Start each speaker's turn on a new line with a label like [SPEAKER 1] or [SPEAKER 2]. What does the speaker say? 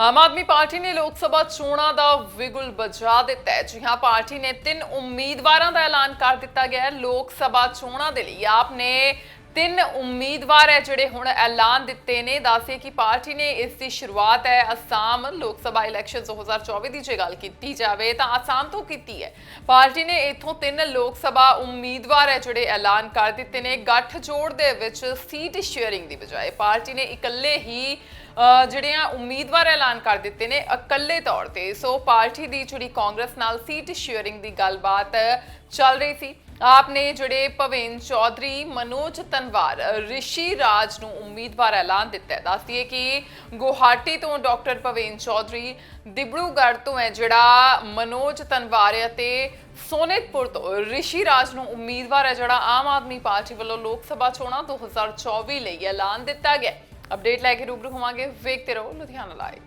[SPEAKER 1] Aam Aadmi party ਨੇ ਲੋਕ ਸਭਾ ਚੋਣਾਂ ਦਾ ਵਿਗੁਲ ਬਜਾ ਦਿੱਤਾ ਹੈ। ਜੀ ਹਾਂ, ਪਾਰਟੀ ਨੇ ਤਿੰਨ ਉਮੀਦਵਾਰਾਂ ਦਾ ਐਲਾਨ ਕਰ ਦਿੱਤਾ ਗਿਆ ਹੈ। ਲੋਕ ਸਭਾ ਚੋਣਾਂ ਦੇ ਲਈ ਆਪ ਨੇ ਤਿੰਨ ਉਮੀਦਵਾਰ ਹੈ ਜਿਹੜੇ ਹੁਣ ਐਲਾਨ ਦਿੱਤੇ ਨੇ। ਦੱਸੇ ਕਿ ਪਾਰਟੀ ਨੇ ਇਸ ਦੀ ਸ਼ੁਰੂਆਤ ਹੈ। ਅਸਾਮ ਲੋਕ ਸਭਾ ਇਲੈਕਸ਼ਨ 2024 ਦੀ ਜੇ ਗੱਲ ਕੀਤੀ ਜਾਵੇ ਤਾਂ ਅਸਾਮ ਤੋਂ ਕੀਤੀ ਹੈ। ਪਾਰਟੀ ਨੇ ਇਥੋਂ ਤਿੰਨ ਲੋਕ ਸਭਾ ਉਮੀਦਵਾਰ ਹੈ ਜਿਹੜੇ ਐਲਾਨ ਕਰ ਦਿੱਤੇ ਨੇ। ਗੱਠ ਜੋੜ ਦੇ ਵਿੱਚ ਸੀਟ ਸ਼ੇਅਰਿੰਗ ਦੀ ਬਜਾਏ ਪਾਰਟੀ ਨੇ ਇਕੱਲੇ ਹੀ ਜਿਹੜੇ ਆ ਉਮੀਦਵਾਰ ਐਲਾਨ ਕਰ ਦਿੱਤੇ ਨੇ ਇਕੱਲੇ ਤੌਰ ਤੇ। ਸੋ ਪਾਰਟੀ ਦੀ ਜਿਹੜੀ ਕਾਂਗਰਸ ਨਾਲ ਸੀਟ ਸ਼ੇਅਰਿੰਗ ਦੀ ਗੱਲਬਾਤ ਚੱਲ ਰਹੀ ਸੀ। ਆਪ ਨੇ ਜਿਹੜੇ ਭਵੇਨ ਚੌਧਰੀ, ਮਨੋਜ ਤਨਵਾਰ, ਰਿਸ਼ੀ ਰਾਜ ਨੂੰ ਉਮੀਦਵਾਰ ਐਲਾਨ ਦਿੱਤਾ ਹੈ। ਦੱਸਦੀਏ ਕਿ ਗੁਹਾਟੀ ਤੋਂ ਡਾਕਟਰ ਭਵੇਨ ਚੌਧਰੀ ਦਿਬੜੂਗੜ੍ਹ ਤੋਂ ਹੈ ਜਿਹੜਾ ਮਨੋਜ ਤਨਵਾਰ ਅਤੇ ਸੋਨੇਤਪੁਰ ਤੋਂ ਰਿਸ਼ੀ ਰਾਜ ਨੂੰ ਉਮੀਦਵਾਰ ਹੈ ਜਿਹੜਾ ਆਮ ਆਦਮੀ ਪਾਰਟੀ ਵੱਲੋਂ ਲੋਕ ਸਭਾ ਚੋਣਾਂ 2024 ਲਈ ਐਲਾਨ ਦਿੱਤਾ ਗਿਆ ਅਪਡੇਟ ਲੈ ਕੇ ਰੂਬਰੂ ਹੋਵਾਂਗੇ। ਵੇਖਦੇ ਰਹੋ ਲੁਧਿਆਣਾ ਲਾਈਵ